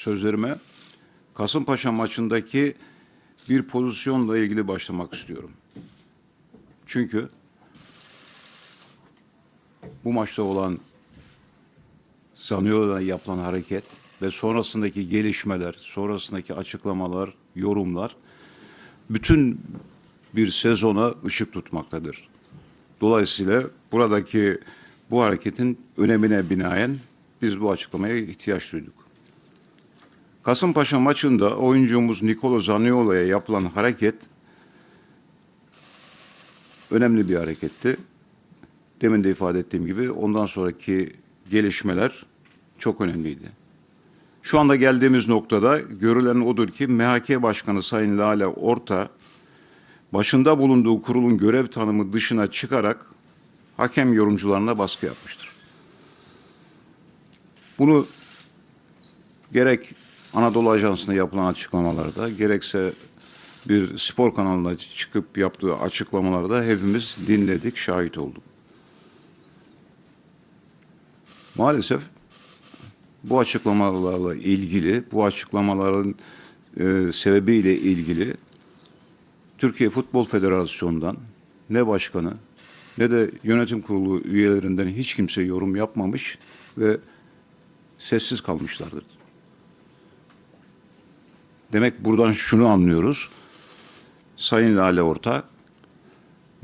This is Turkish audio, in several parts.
sözlerime Kasımpaşa maçındaki bir pozisyonla ilgili başlamak istiyorum. Çünkü bu maçta olan Zaniolo'da yapılan hareket ve sonrasındaki gelişmeler, sonrasındaki açıklamalar, yorumlar bütün bir sezona ışık tutmaktadır. Dolayısıyla buradaki bu hareketin önemine binaen biz bu açıklamaya ihtiyaç duyduk. Kasımpaşa maçında oyuncumuz Nicolo Zaniolo'ya yapılan hareket önemli bir hareketti. Demin de ifade ettiğim gibi ondan sonraki gelişmeler çok önemliydi. Şu anda geldiğimiz noktada görülen odur ki MHK Başkanı Sayın Lale Orta başında bulunduğu kurulun görev tanımı dışına çıkarak hakem yorumcularına baskı yapmıştır. Bunu gerek Anadolu Ajansı'nda yapılan açıklamalarda gerekse bir spor kanalına çıkıp yaptığı açıklamalarda hepimiz dinledik, şahit olduk. Maalesef bu açıklamalarla ilgili, bu açıklamaların e, sebebiyle ilgili Türkiye Futbol Federasyonu'ndan ne başkanı ne de yönetim kurulu üyelerinden hiç kimse yorum yapmamış ve sessiz kalmışlardır. Demek buradan şunu anlıyoruz. Sayın Lale Orta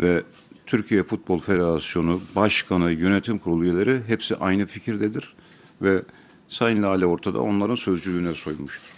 ve Türkiye Futbol Federasyonu Başkanı, Yönetim Kurulu üyeleri hepsi aynı fikirdedir ve Sayın Lale Orta da onların sözcülüğüne soymuştur.